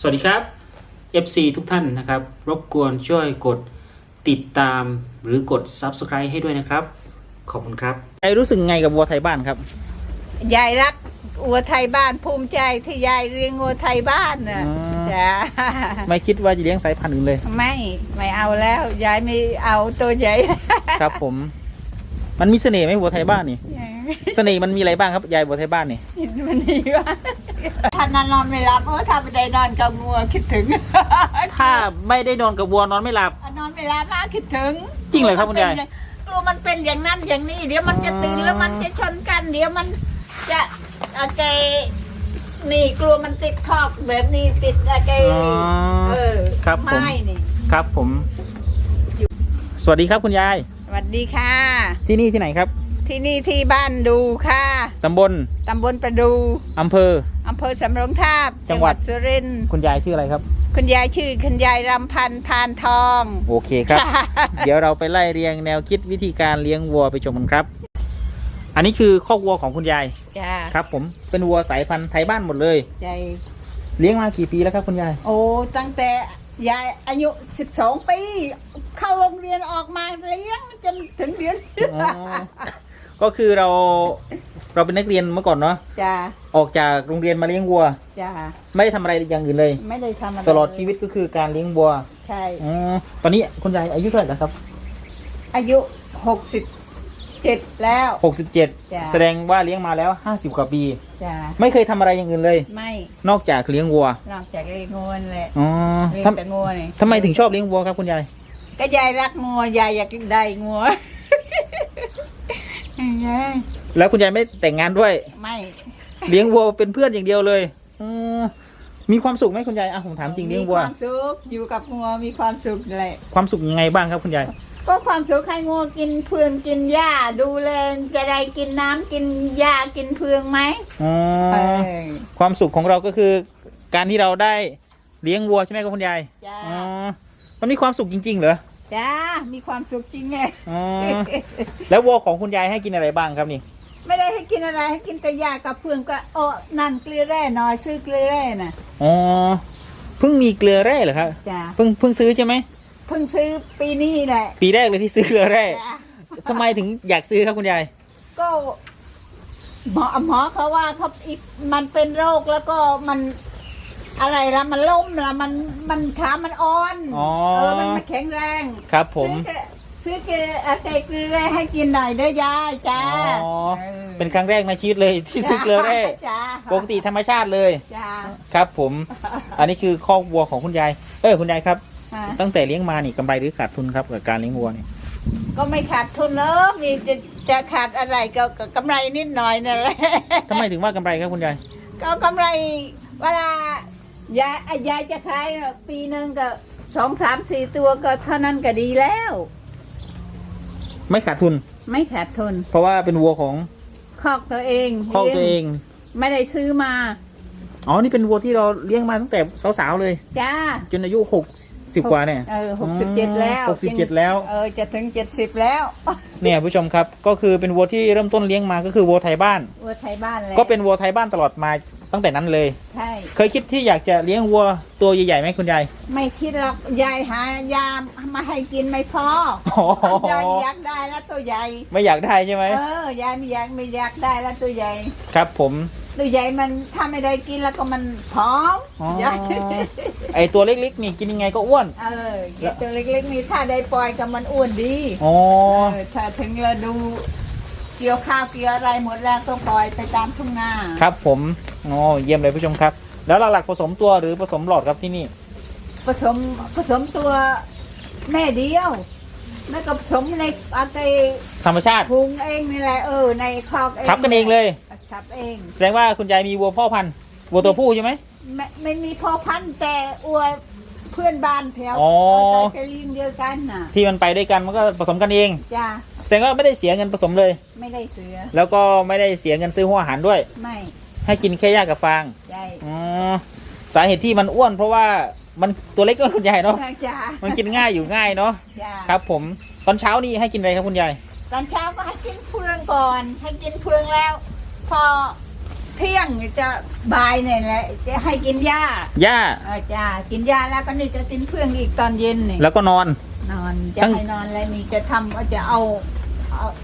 สวัสดีครับ FC ทุกท่านนะครับ รบกวนช่วยกดติดตามหรือกด Subscribe ให้ด้วยนะครับ ขอบคุณครับไอรู้สึกไงกับวัวไทยบ้านครับ ยายรักวัวไทยบ้านภูมิใจที่ยายเลี้ยงวัวไทยบ้านน่ะอ๋อ จ้าไม่คิดว่าจะเลี้ยงสายพันธุ์อื่นเลย ไม่ไม่เอาแล้ว ยายไม่เอาตัวใหญ่ ครับ ผม มันมีเสน่ห์ไหมวัวไทยบ้านนี่ เสน่ห์มันมีอะไรบ้างครับยายวัวไทยบ้านนี่ มันดีว่า ถ้านอนนอนไม่หลับเออถ้าไม่ได้นอนกับงัวคิดถึงถ้าไม่ได้นอนกับวัวนอนไม่หลับ นอนไม่หลับมากคิดถึงจริงเหรอครับคุณยายกลัวมันเป็นอย่างนั้นอย่างนี้ เดี๋ยวมันจะตื่นแล้วมันจะชนกัน เดี๋ยวมันจะอะไรนี่กลัวมันติดขอบแบบนี้ติดอะไรอ๋อเออครับผมไม่นี่ครับผม สวัสดีครับคุณยาย สวัสดีค่ะ ที่นี่ที่ไหนครับ ที่นี่ที่บ้านดูค่ะ ตำบล ตำบลประดู อำเภอ อำเภอสำโรงทาบจังหวัด สุรินทร์คุณยายชื่ออะไรครับ คุณยายชื่อคุณยายรำพันธ์พานทองโอเคครับ เดี๋ยวเราไปไล่เรียงแนวคิดวิธีการเลี้ยงวัวไปชมกันครับ อันนี้คือคอกวัวของคุณยายจ้าครับ ผมเป็นวัวสายพันธุ์ไทยบ้านหมดเลยยายเลี้ยงมากี่ปีแล้วครับคุณยาย โอ้ตั้งแต่ยายอายุ 12 ปี เข้าโรงเรียนออกมาเลี้ยงจนถึงเดือน อ๋อ ก็คือเราเราเป็นนักเรียนเมื่อก่อนเนาะจ้าออกจากโรงเรียนมาเลี้ยงวัว จ้าไม่ได้ทำอะไรอย่างอื่นเลย ไม่ได้ทำอะไรตลอดชีวิตก็คือการเลี้ยงวัวใช่อ๋อตอนนี้คุณยายอายุเท่าไหร่แล้วครับอายุ67แล้วหกสิบเจ็ดจ้ะแสดงว่าเลี้ยงมาแล้วห้าสิบกว่าปี จ้าไม่เคยทำอะไรอย่างอื่นเลย ไม่นอกจากเลี้ยงวัวนอกจากเลี้ยงงัวนั่นแหละอ๋อเลี้ยงทำแต่งัวนี่ทำไมถึงชอบเลี้ยงวัวครับคุณยาย ก็ยายรักงัวยายอยากได้งัว แล้วคุณยายไม่แต่งงานด้วย ไม่ เลี้ยงวัวเป็นเพื่อนอย่างเดียวเลยอมมีความสุขไหมคุณยายอะผมถามจริงเลี้ยงวัว มีความสุขอยู่กับงัวมีความสุขแหละ ความสุขยังไงบ้างครับคุณยาย ก็ความสุขให้งัวกินเพืองกินหญ้าดูแลจะได้กินน้ำกินหญ้ากินเพืองไหมอ๋อ เออความสุขของเราก็คือ การที่เราได้เลี้ยงวัวใช่ไหมครับคุณยาย จ้า อ๋อ มันมีความสุขจริงๆเหรอ จ้า มีความสุขจริงไง อ๋อแล้ววัวของคุณยายให้กินอะไรบ้างครับนี่ ไม่ได้ให้กินอะไรให้กินแต่หญ้ากับเพืองก็โอ้นั่นเกลือแร่หน่อยซื้อเกลือแร่น่ะอ๋อ เพิ่งมีเกลือแร่เหรอครับ จ้าเพิ่งเพิ่งซื้อใช่ไหม เพิ่งซื้อปีนี้แหละปีแรกเลยที่ซื้อเกลือแร่จ้าทำไมถึงอยากซื้อครับคุณยาย ก็หมอหมอเขาว่าเขาอีกมันเป็นโรคแล้วก็มันอะไรละมันล้มละมันมันขามันอ่อนอ๋อเออมันไม่แข็งแรงครับผมซื้อเกลือซื้อเกลือเกลือแร่ให้กินหน่อยเด้อยายจ้าอ๋อออเป็นครั้งแรกในชีวิตเลยที่ซื้อเกลือแร่จ้าปกติธรรมชาติเลย จ้า ครับผม อันนี้คือคอกวัวของคุณยาย เออคุณยายครับอ่าตั้งแต่เลี้ยงมานี่กำไรหรือขาดทุนครับกับการเลี้ยงวัวเนี่ยก็ไม่ขาดทุนเนอะมีจะจะขาดอะไรก็ก็กำไรนิดหน่อยนั่นแหละ ทำไมถึงว่ากำไรครับคุณยาย ก็กำไรเวลายายอะยายจะขายปีหนึ่งก็ สองสามสี่ตัวก็เท่านั้นก็ดีแล้ว ไม่ขาดทุน ไม่ขาดทุนเพราะว่าเป็นวัวของคอกตัวเองคอกตัวเอง ไม่ได้ซื้อมา อ๋อ นี่เป็นวัวที่เราเลี้ยงมาตั้งแต่สาวๆเลย จ้า จนอายุหกสิบกว่าเนี่ย เออหกสิบเจ็ดแล้วหกสิบเจ็ดแล้ว เออ จะถึงเจ็ดสิบแล้ว เนี่ยผู้ชมครับ ก็คือเป็นวัวที่เริ่มต้นเลี้ยงมาก็คือวัวไทยบ้าน วัวไทยบ้านเลย ก็เป็นวัวไทยบ้านตลอดมา ตั้งแต่นั้นเลย ใช่ เคยคิดที่อยากจะเลี้ยงวัวตัวใหญ่ๆไหมคุณยาย ไม่คิดหรอกยายหายามาให้กินไม่พออ๋อยายอยากได้แล้วตัวใหญ่ไม่อยากได้ใช่ไหมเออยายไม่อยากไม่อยากได้แล้วตัวใหญ่ ครับ ผมตัวใหญ่มันถ้าไม่ได้กินแล้วก็มันผอมอ๋อยายไอตัวเล็กๆนี่กินยังไงก็อ้วน เออไอ้ตัวเล็กๆนี่ถ้าได้ปล่อยก็มันอ้วนดีอ๋อเออถ้าถึงเราดู เกี่ยวข้าวเกี่ยวอะไรหมดแล้วก็ปล่อยไปตามทุ่งนาครับผมอ๋อเยี่ยมเลยผู้ชมครับ แล้วหลักๆผสมตัวหรือผสมหลอดครับที่นี่ ผสมผสมตัวแม่เดียวแล้วก็ผสมในอะไรธรรมชาติพุงเองนี่แหละเออในคอกเองทับกันเองเลยทับเอง แสดงว่าคุณยายมีวัวพ่อพันธุ์วัวตัวผู้ใช่ไหมไม่ไม่มีพ่อพันธุ์แต่อวยเพื่อนบ้านแถวอ๋อเอาใจลิงเดียวกันน่ะ ที่มันไปด้วยกันมันก็ผสมกันเองจ้า แสดงว่าไม่ได้เสียเงินผสมเลย ไม่ได้เสือแล้วก็ไม่ได้เสียเงินซื้อหัวอาหารด้วย ไม่ให้กินแค่หญ้ากับฟางใช่อ๋อสาเหตุที่มันอ้วน เพราะว่ามันตัวเล็กก็คุณยายเนาะจ้ามันกินง่ายอยู่ง่ายเนาะจ้าครับ ผมตอนเช้านี่ให้กินอะไรครับคุณยายตอนเช้าก็ให้กินเฟืองก่อน ให้กินเฟืองแล้ว พอเที่ยงจะบ่ายเนี่ยแหละจะให้กินหญ้าหญ้าเออจ้ากินหญ้าแล้วก็นี่จะกินเพื่องอีกตอนเย็นนี่แล้วก็นอนนอนจะตั้งให้นอนแล้วนี่จะทำว่าจะเอาเอา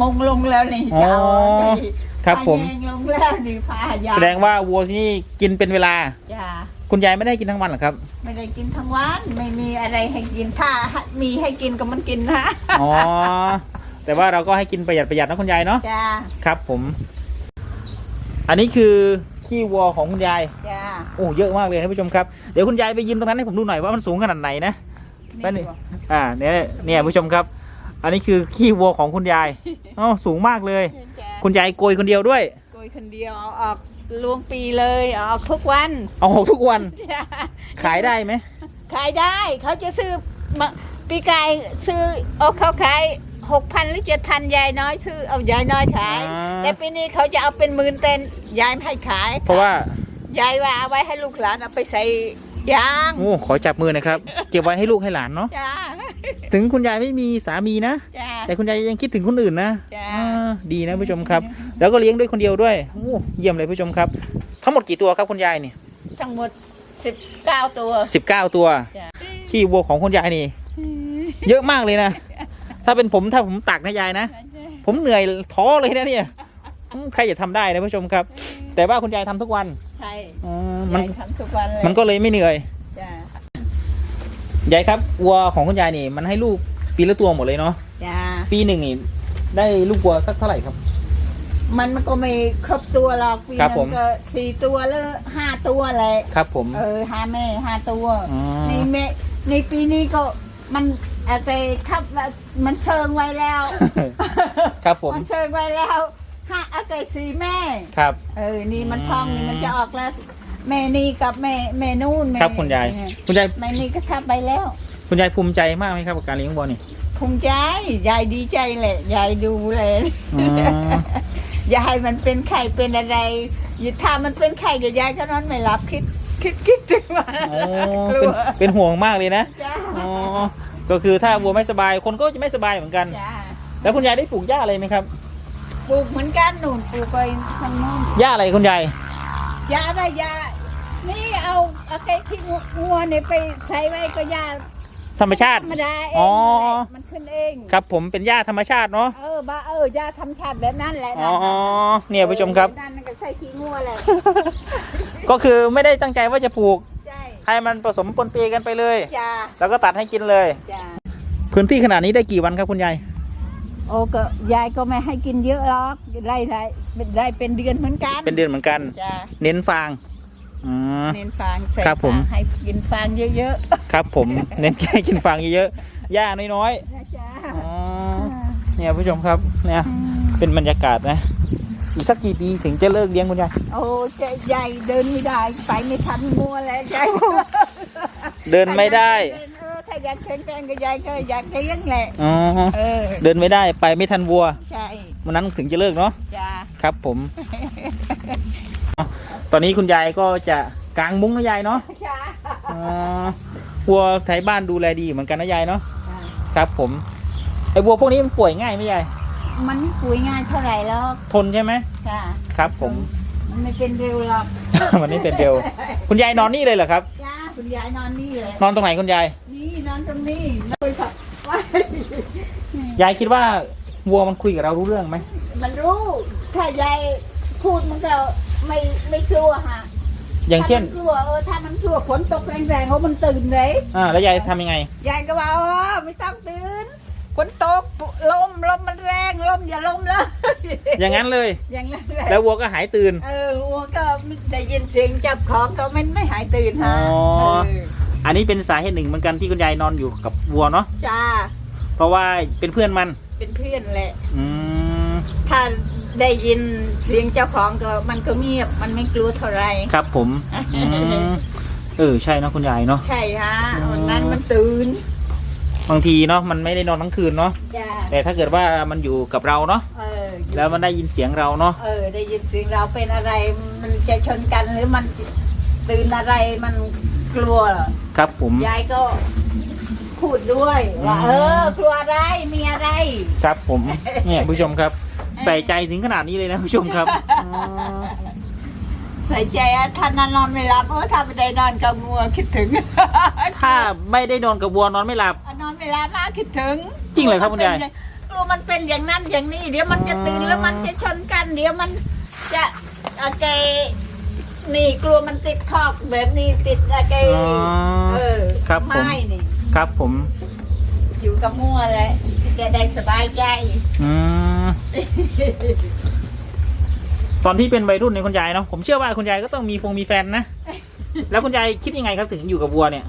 มงลงแล้วนี่จะเอาอ๋อนี่ครับผม พาแยงลงแล้วนี่พายาแสดงว่าวัวที่นี่กินเป็นเวลา จ้าคุณยายไม่ได้กินทั้งวันเหรอครับ ไม่ได้กินทั้งวันไม่มีอะไรให้กินถ้ามีให้กินก็มันกินนะอ๋อ แต่ว่าเราก็ให้กินประหยัดประหยัดนะคุณยายเนาะ จ้าครับผม อันนี้คือขี้วัวของคุณยาย จ้าโอ้เยอะมากเลยท่านผู้ชมครับ เดี๋ยวคุณยายไปยืนตรงนั้นให้ผมดูหน่อยว่ามันสูงขนาดไหนนะ แป๊บนึง อ่า เนี่ย เนี่ยผู้ชมครับ อันนี้คือขี้วัวของคุณยายอ๋อสูงมากเลยจ้าคุณยายโกยคนเดียวด้วย โกยคนเดียวเอาออกลวงปีเลยเอาออกทุกวันเอาหกทุกวัน จ้าขายได้ไหมขายได้เขาจะซื้อมาปีกายซื้อเอาเขาขายหกพันหรือเจ็ดพันยายน้อยซื้อเอายายน้อยขาย อ่าแต่ปีนี้เขาจะเอาเป็นหมื่นเต็นยายไม่ให้ขายเพราะว่ายายว่าเอาไว้ให้ลูกหลานเอาไปใส่ยางโอ้ขอจับมือหนะครับ เก็บไว้ให้ลูกให้หลานเนาะ จ้า ถึงคุณยายไม่มีสามีนะ จ้า แต่คุณยายยังคิดถึงคนอื่นนะจ้ะ อ่าดีนะผู้ชมครับ แล้วก็เลี้ยงด้วยคนเดียวด้วยโอ้เยี่ยมเลยผู้ชมครับ ทั้งหมดกี่ตัวครับคุณยายนี่ทั้งหมดสิบเก้าตัว สิบเก้าตัว จ้าขี้วัวของคุณยายนี่ เยอะมากเลยนะ ถ้าเป็นผมถ้าผมตักนะยายนะ ผมเหนื่อยท้อเลยนะเนี่ยอืมใครจะทำได้นะผู้ชมครับ แต่ว่าคุณยายทำทุกวันใช่อ๋อมันยายทำทุกวันเลยมันก็เลยไม่เหนื่อยจ้า ยายครับวัวของคุณยายนี่ มันให้ลูกปีละตัวหมดเลยเนาะจ้าปีหนึ่งนี่ได้ลูกวัวสักเท่าไหร่ครับ มันมันก็ไม่ครบตัวหรอกปีครับนึผมงก็สี่ตัวหรือห้าตัวแหละครับผม เออห้าแม่ห้าตัวอ๋อในเมในปีนี้ก็มันอะไรครับมันเชิงไว้แล้ว ครับผมมันเชิงไว้แล้วห้าอะไรสี่แม่ ครับ เออ นี่มันอืมทองนี่มันจะออกแล้ว แม่นี่กับแม่แม่นู่นแม่ครับคุณยายคุณยายแม่นี่ก็ทับไปแล้ว คุณยายภูมิใจมากไหมครับกับการเลี้ยงวัวนี่ภูมิใจยายดีใจแหละยายดูเลย อ๋อยายมันเป็นไข่เป็นอะไรอย่าถ้ามันเป็นไข่กับยายก็นอนไม่หลับคิดคิดคิดถึงมันโอ้กลัเป็นวเป็นห่วงมากเลยนะจ้าอ๋อก็คือถ้าวัวไม่สบายคนก็จะไม่สบายเหมือนกัน จ้าแล้วคุณยายได้ปลูกหญ้าอะไรไหมครับปลูกเหมือนกันหนุนปลูกไปทางโน้นหญ้าอะไรคุณยายยาอะไรยานี่ เอาเอาไก่ขี้งัวเนี่ยไปใช้ไว้ก็ยาธรรมชาติ ธรรมดาเองอ๋อนั่นแหละมันขึ้นเองครับผมเป็นหญ้าธรรมชาติเนาะเออบ้าเออยาธรรมชาติแบบนั้นแหละอ๋อเนี่ยผู้ชมครับ นั่นก็ใช้ขี้งัวแหละก็คือไม่ได้ตั้งใจว่าจะปลูก ใช่ให้มันผสมปนเปกันไปเลย จ้าแล้วก็ตัดให้กินเลย จ้าพื้นที่ขนาดนี้ได้กี่วันครับคุณยายโอ้ก็ยายก็ไม่ให้กินเยอะหรอกไล่ไล่ได้เป็นเดือนเหมือนกันเป็นเดือนเหมือนกัน จ้าเน้นฟาง อ๋อเน้นฟางใส่ครับผม ฟางให้กินฟางเยอะครับผม เน้นแค่กินฟางเยอะๆหญ้าน้อยๆนะจ้าๆอ๋อเนี่ยผู้ชมครับเนี่ยเป็นบรรยากาศนะ อีกสักกี่ปีถึงจะเลิกเลี้ยงคุณยายโอ้ใจใหญ่เดินไม่ได้ไปไม่ทันงัวแล้วใจเดินไม่ได้เออถ้าอยากแข็งแรงก็ยายก็อยากเลี้ยงแหละอ๋อเออเดินไม่ได้ไปไม่ทันวัวใช่วันนั้นถึงจะเลิกเนาะจ้าครับผม ตอนนี้คุณยายก็จะกางมุ้งนะยายเนาะจ้าอ๋อวัวไทยบ้านดูแลดีเหมือนกันนะยายเนาะครับ ผมไอ้วัวพวกนี้มันป่วยง่ายไหมยายมันไม่ปุ๋ยง่ายเท่าไหร่หรอกทนใช่ไหมจ้าครับ ผม มันไม่เป็นเร็วหรอกวันนี้เป็นเดียวคุณยายนอนนี่เลยเหรอครับจ้าคุณยายนอนนี่เลยนอนตรงไหนคุณยาย นี่นอนตรงนี้นอนกับยายคิดว่าวัวมันคุยกับเรารู้เรื่องไหมมันรู้ถ้ายายพูดมันก็ ไม่ไม่กลัวฮะอย่างเช่น ถ้ามันกลัวเออถ้ามันกลัวฝนตกแรงๆเขามันตื่นเลยอ่า แล้วยายทำยังไง ยายก็ว่าอ๋อไม่ต้องตื่นฝนตกลมลมมันแรงลมอย่าลมเลยอย่างนั้นเลย อย่างนั้นเลยแล้ววัวก็หายตื่น เออวัวก็ได้ยินเสียงจับของก็ไม่ไม่หายตื่นฮะอ๋อ เอออันนี้เป็นสาเหตุหนึ่งเหมือนกันที่คุณยายนอนอยู่กับวัวเนาะ จ้าเพราะว่าเป็นเพื่อนมัน เป็นเพื่อนแหละ อืม ถ้า ได้ยินเสียงเจ้าของก็มันก็เงียบมันไม่กลัวเท่าไหรครับผมอืมเออใช่เนอะคุณยายเนาะใช่ฮะอ๋อวันนั้นมันตื่นบางทีเนาะมันไม่ได้นอนทั้งคืนเนาะจ้าแต่ถ้าเกิดว่ามันอยู่กับเราเนาะเออแล้วมันได้ยินเสียงเราเนาะเออ ได้ยินเสียงเราเป็นอะไร มันจะชนกันหรือมันตื่นอะไรมันกลัวเหรอครับผม ยายก็พูดด้วยว่าอืม เออกลัวอะไรมีอะไร ครับผม เนี่ยผู้ชมครับ ใส่ใจถึงขนาดนี้เลยนะผู้ชมครับอ๋อใส่ใจอะถ้านอนไม่หลับเออถ้าไม่ได้นอนกับงัวคิดถึง ถ้าไม่ได้นอนกับวัวนอนไม่หลับ นอนไม่หลับมากคิดถึงจริงเหรอครับคุณยาย กลัวมันเป็นอย่างนั้นอย่างนี้ เดี๋ยวมันจะตื่นแล้วมันจะชนกัน เดี๋ยวมันจะอะไรนี่กลัวมันติดคอกแบบนี้ติดอะไรอ๋อเออครับผม ไม้นี่ ครับผม อยู่กับงัวเลยจะได้สบายใจ อืม ตอนที่เป็นวัยรุ่นในยคุณยายเนาะผมเชื่อว่าคุณยายก็ต้องมีฟงมีแฟนนะ แล้วคุณยายคิดยังไงครับถึงอยู่กับวัวเนี่ย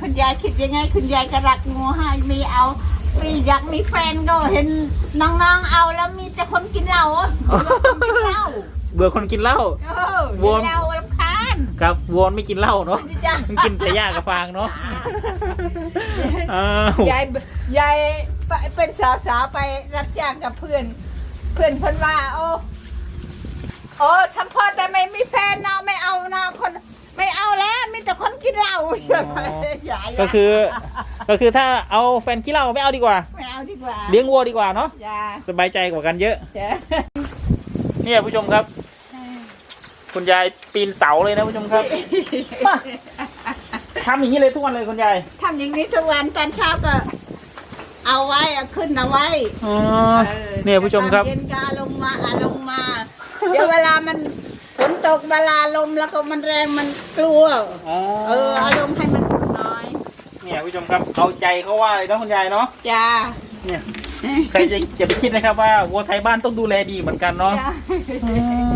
คุณยายคิดยังไง คุณยายก็รักงูให้มีเอามีอยากมีแฟนก็เห็นน้องๆเอาแล้วมีแต่คนกินเหล้าอะคนกินเหล้าเบื่อคนกินเหล้า เออวกิอนนเหล้าลำคาญครับวัวไม่กินเหล้าเนาะจ้ะมันกินแต่หญ้ากับฟางเนาะอ้าว ยายยาย ไปเป็นสาวสาวๆไปรับจ้างกับเพื่อน เพื่อนเพื่อนว่า โอ้โอ้ฉันพอแต่ไม่มีแฟนเนาะไม่เอาเนาะคน ไม่เอาแล้วมีแต่คนกินเหล้ายายก็คือ ก็คือถ้าเอาแฟนขี้เหล้าไม่เอาดีกว่า ไม่เอาดีกว่าเลี้ยงวัวดีกว่าเนาะจ้าสบายใจกว่ากันเยอะจ้าเนี่ยผู้ชมครับ คุณยายปีนเสาเลยนะผู้ชมครับมาทำอย่างนี้เลยทุกวันเลยคุณยายทำอย่างนี้ทุกวันตอนเช้าก็ เอาไว้เอาขึ้นเอาไว้อ๋อออเนี่ยผู้ชมครับตอนเย็นก็เอาลงมาเอาลงมา เดี๋ยวเวลามันฝนตกเวลาลมแล้วก็มันแรงมันกลัว อ๋อเออเอาลงให้มันน้อย เนี่ยผู้ชมครับเอาใจเขาว่าเลยเนาะคุณยายเนาะจ้าเนี่ยใครจะจะไปคิดนะครับว่าวัวไทยบ้านต้องดูแลดีเหมือนกันเนาะจ้าอืม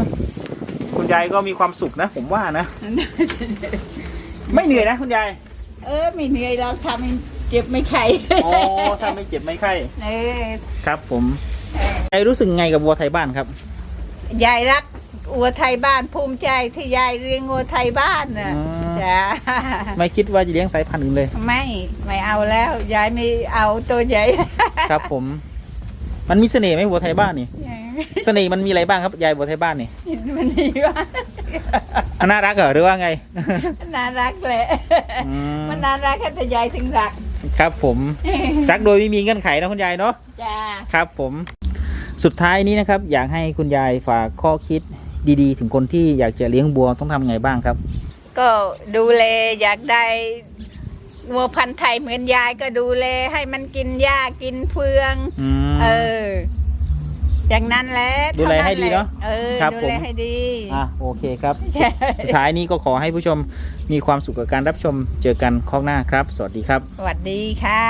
คุณยายก็มีความสุขนะ ผมว่านะ ไม่เหนื่อยนะคุณยาย เออไม่เหนื่อยเราทำให้ เจ็บไม่ไข้อ๋อถ้าไม่เจ็บไม่ไข้เออครับผมยายรู้สึกไงกับวัวไทยบ้านครับ ยายรักวัวไทยบ้านภูมิใจที่ยายเลี้ยงวัวไทยบ้านน่ะอืมจ้าไม่คิดว่าจะเลี้ยงสายพันธุ์อื่นเลย ไม่ไม่เอาแล้ว ยายไม่เอาตัวใหญ่ ครับ ผม มันมีเสน่ห์ไหมวัวไทยบ้านนี่เสน่ห์มันมีอะไรบ้างครับยายวัวไทยบ้านนี่มันดีว่าน่ารักเหรอหรือว่าไง น่ารักแหละอืมมันน่ารักแค่แต่ยายถึงรัก ครับผมรักโดยไม่มีเงื่อนไขนะคุณยายเนาะจ้าครับผม สุดท้ายนี้นะครับ อยากให้คุณยายฝากข้อคิดดีๆ ถึงคนที่อยากจะเลี้ยงบัวต้องทำไงบ้างครับ ก็ดูแลอยากได้วัวพันธุ์ไทยเหมือนยายก็ดูแลให้มันกินหญ้ากินเฟืองอืมเออ อย่างนั้นแหละดูแลให้ดีเนอะเออครับดูผมแลให้ดี อะโอเคครับ ใช่ สุดท้ายนี้ก็ขอให้ผู้ชมมีความสุขกับการรับชม เจอกันข้างหน้าครับ สวัสดีครับ สวัสดีค่ะ